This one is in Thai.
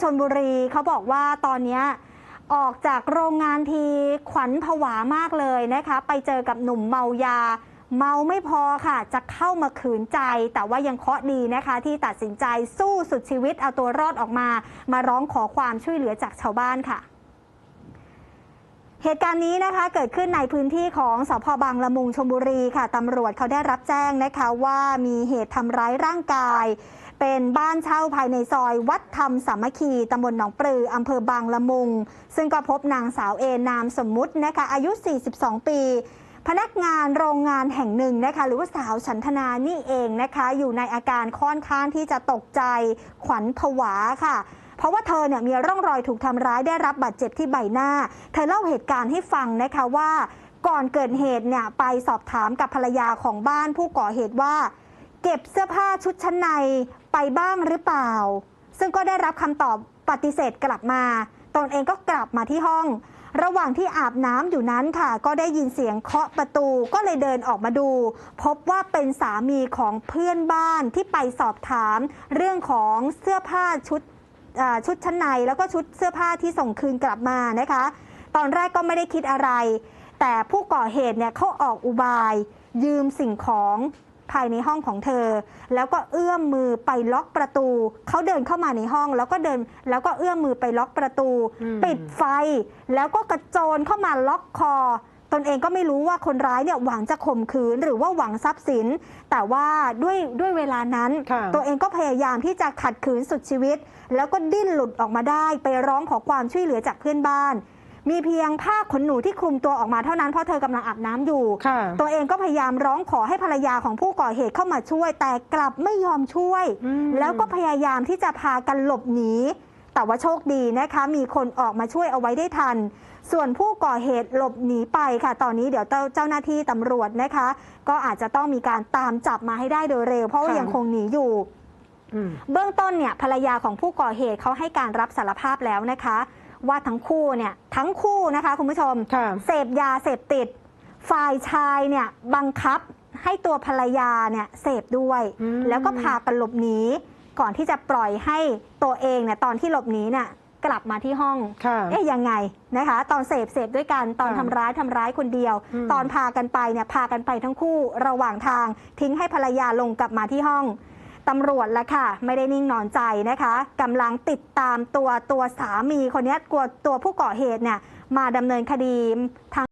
ชนบุรีเขาบอกว่าตอนนี้ออกจากโรงงานทีขวัญผวามากเลยนะคะ ไปเจอกับหนุ่มเมายา เมาไม่พอค่ะ จะเข้ามาขืนใจ แต่ว่ายังเคาะดีนะคะ ที่ตัดสินใจสู้สุดชีวิตเอาตัวรอดออกมา มาร้องขอความช่วยเหลือจากชาวบ้านค่ะเหตุการณ์นี้นะคะเกิดขึ้นในพื้นที่ของสพบางละมุงชลบุรีค่ะตำรวจเขาได้รับแจ้งนะคะว่ามีเหตุทำร้ายร่างกาย เป็นบ้านเช่าภายในซอยวัดธรรมสามัคคีตำบลหนองปลืออำเภอบางละมุง ซึ่งก็พบนางสาวเอนามสมมุตินะคะอายุ 42 ปี พนักงานโรงงานแห่งหนึ่งนะคะหรือว่าสาวฉันทนานี่เองนะคะ อยู่ในอาการค่อนข้างที่จะตกใจขวัญผวาค่ะเพราะว่าเธอเนี่ยมีร่องรอยถูกทำร้ายได้รับบาดเจ็บที่ใบหน้า เธอเล่าเหตุการณ์ให้ฟังนะคะว่าก่อนเกิดเหตุเนี่ยไปสอบถามกับภรรยาของบ้านผู้ก่อเหตุว่า เก็บเสื้อผ้าชุดชั้นใน ไปบ้างหรือเปล่า ซึ่งก็ได้รับคำตอบปฏิเสธกลับมา ตนเองก็กลับมาที่ห้อง ระหว่างที่อาบน้ำอยู่นั้นค่ะ ก็ได้ยินเสียงเคาะประตูก็เลยเดินออกมาดู พบว่าเป็นสามีของเพื่อนบ้านที่ไปสอบถาม เรื่องของเสื้อผ้าชุดชุดชั้นในแล้วก็ชุดเสื้อผ้าที่ส่งคืนกลับมานะคะ ตอนแรกก็ไม่ได้คิดอะไร แต่ผู้ก่อเหตุเนี่ยเขาออกอุบาย ยืมสิ่งของ ภายในห้องของเธอ แล้วก็เอื้อมมือไปล็อกประตู เขาเดินเข้ามาในห้อง แล้วก็เดินแล้วก็เอื้อมมือไปล็อกประตูอืมปิดไฟ แล้วก็กระโจนเข้ามาล็อกคอ ตนเองก็ไม่รู้ว่าคนร้ายเนี่ยหวังจะข่มขืนหรือว่าหวังทรัพย์สิน แต่ว่าด้วยด้วยเวลานั้นค่ะตัวเองก็พยายามที่จะขัดขืนสุดชีวิต แล้วก็ดิ้นหลุดออกมาได้ไปร้องขอความช่วยเหลือจากเพื่อนบ้าน มีเพียงผ้าขนหนูที่คลุมตัวออกมาเท่านั้นเพราะเธอกำลังอาบน้ำอยู่ ค่ะ ตัวเองก็พยายามร้องขอให้ภรรยาของผู้ก่อเหตุเข้ามาช่วย แต่กลับไม่ยอมช่วย อืม แล้วก็พยายามที่จะพากันหลบหนี แต่ว่าโชคดีนะคะ มีคนออกมาช่วยเอาไว้ได้ทัน ส่วนผู้ก่อเหตุหลบหนีไปค่ะ ตอนนี้เดี๋ยวเจ้าเจ้าหน้าที่ตำรวจนะคะ ก็อาจจะต้องมีการตามจับมาให้ได้โดยเร็ว เพราะว่าค่ะ ยังคงหนีอยู่ อืม เบื้องต้นเนี่ยภรรยาของผู้ก่อเหตุเขาให้การรับสารภาพแล้วนะคะ ว่าทั้งคู่เนี่ยทั้งคู่นะคะคุณผู้ชม ค่ะ เสพยาเสพติด ฝ่ายชายเนี่ยบังคับให้ตัวภรรยาเนี่ยเสพด้วย อืม แล้วก็พากันหลบหนีก่อนที่จะปล่อยให้ตัวเองเนี่ยตอนที่หลบหนีเนี่ยกลับมาที่ห้อง ค่ะ เอ๊ยยังไงนะคะ ตอนเสพเสพด้วยกันตอนค่ะทำร้ายทำร้ายคนเดียว อืม ตอนพากันไปเนี่ยพากันไปทั้งคู่ระหว่างทางทิ้งให้ภรรยาลงกลับมาที่ห้อง ตำรวจละค่ะ ไม่ได้นิ่งนอนใจนะคะกำลังติดตามตัวตัวสามีคนนี้กลัวตัวผู้ก่อเหตุเนี่ยมาดำเนินคดีทาง